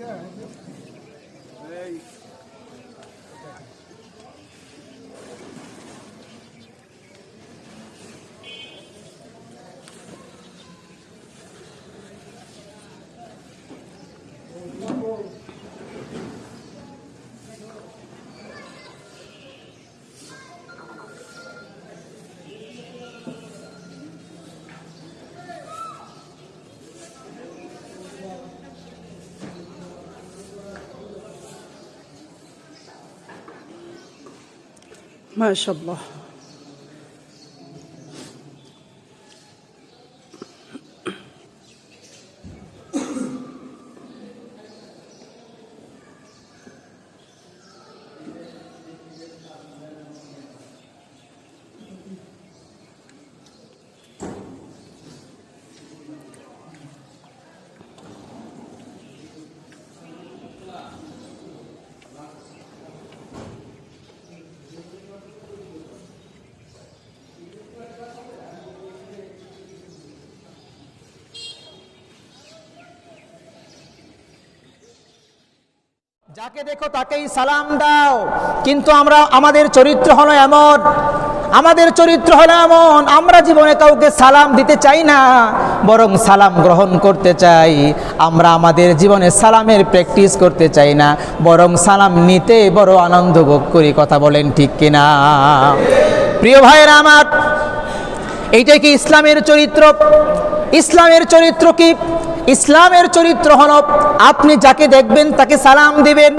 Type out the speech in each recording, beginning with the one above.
Yeah, yeah. Maşallah. যাকে দেখো তাকেই সালাম দাও। কিন্তু আমরা, আমাদের চরিত্র হলো এমন। আমাদের চরিত্র হলো এমন, আমরা জীবনে কাউকে সালাম দিতে চাই না, বরং সালাম গ্রহণ করতে চাই। আমরা আমাদের জীবনে সালামের প্র্যাকটিস করতে চাই না, বরং সালাম নিতে বড় আনন্দ ভোগ করি, কথা বলেন ঠিক কিনা? প্রিয় ভাইয়েরা আমার এইটাই কি ইসলামের চরিত্র? ইসলামের চরিত্র কি? ইসলামের চরিত্র হল, আপনি যাকে দেখবেন তাকে সালাম দিবেন,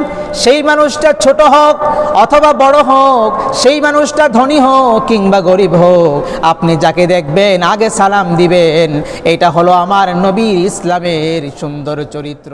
সেই মানুষটা ছোট হোক অথবা বড় হোক, সেই মানুষটা ধনী হোক কিংবা গরিব হোক, আপনি যাকে দেখবেন আগে সালাম দিবেন। এটা হলো আমার নবীর ইসলামের সুন্দর চরিত্র।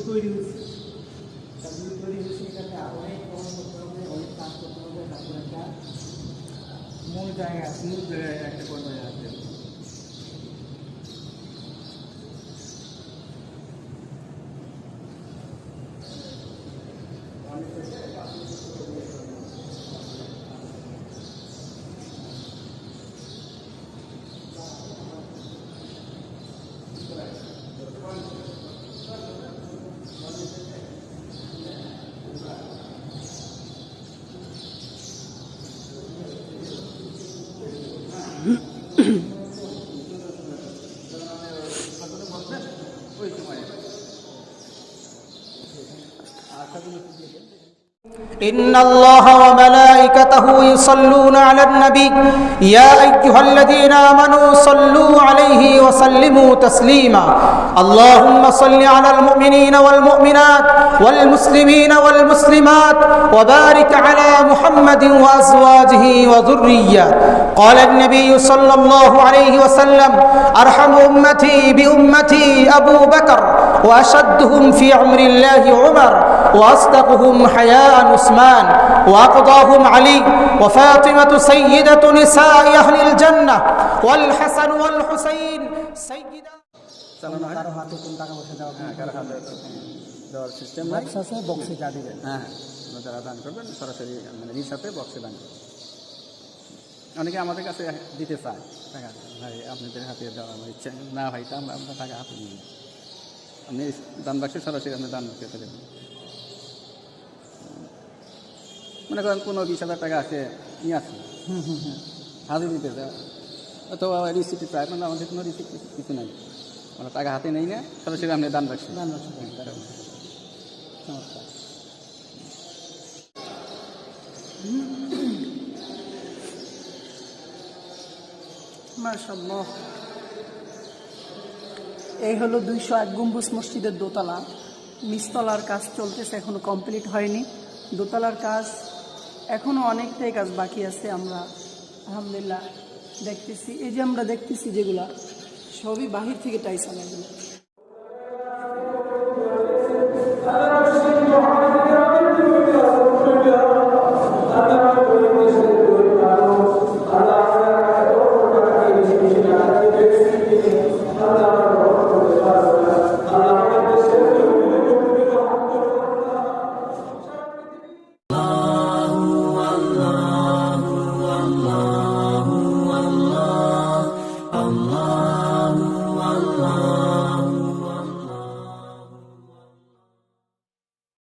তৈরি ভিউ তৈরি হয়েছে এটাতে অনেক কম করতে হবে অনেক কাজ করতে হবে তারপর একটা মূল জায়গা মূল জায়গায় একটা পর্যায়ে إن الله وملائكته يصلون على النبي. يا أيها الذين آمنوا صلوا عليه وسلموا تسليما. اللهم صل على المؤمنين والمؤمنات والمسلمين والمسلمات وبارك على محمد وأزواجه وذرياته قال النبي صلى الله عليه وسلم ارحم امتي بامتي ابو بكر واشدهم في عمر الله عمر واصدقهم حياء عثمان واقضاهم علي وفاطمه سيده نساء اهل الجنه والحسن والحسين سيدا চালানো হয় কারো হাতে কোন টাকা পয়সা দেওয়া হ্যাঁ কারো হাতে দেওয়ার সিস্টেম নাই বক্স আছে বক্সে যা দিবেন হ্যাঁ হ্যাঁ আপনারা যারা দান করবেন সরাসরি মানে নিজ হাতে বক্সে দান করবেন অনেকে আমাদের কাছে দিতে চায়। টাকা ভাই আপনাদের হাতে দেওয়া ইচ্ছা না ভাই তা আমরা আমরা টাকা হাতে নিই। আপনি দান বাক্সে সরাসরি আপনি দান করতে দেবেন মনে করেন কোনো বিশ হাজার টাকা আছে নিয়ে আসুন। হাতে দিতে দেওয়া অথবা রিসিপ্ট চায় মানে আমাদের কোনো রিসিপ্ট কিছু নাই। আমরা টাকা হাতে নেই না সরাসরি আপনি দান বাক্সে। দান বাক্সে দেন। এই হলো দুইশো এক গম্বুজ মসজিদের দোতলা। নিস্তলার কাজ চলতেছে, এখনও কমপ্লিট হয়নি। দোতলার কাজ এখনও অনেকটাই কাজ বাকি আছে আমরা। আলহামদুলিল্লাহ, দেখতেছি। এই যে আমরা দেখতেছি যেগুলা, সবই বাহির থেকে টাইস আনা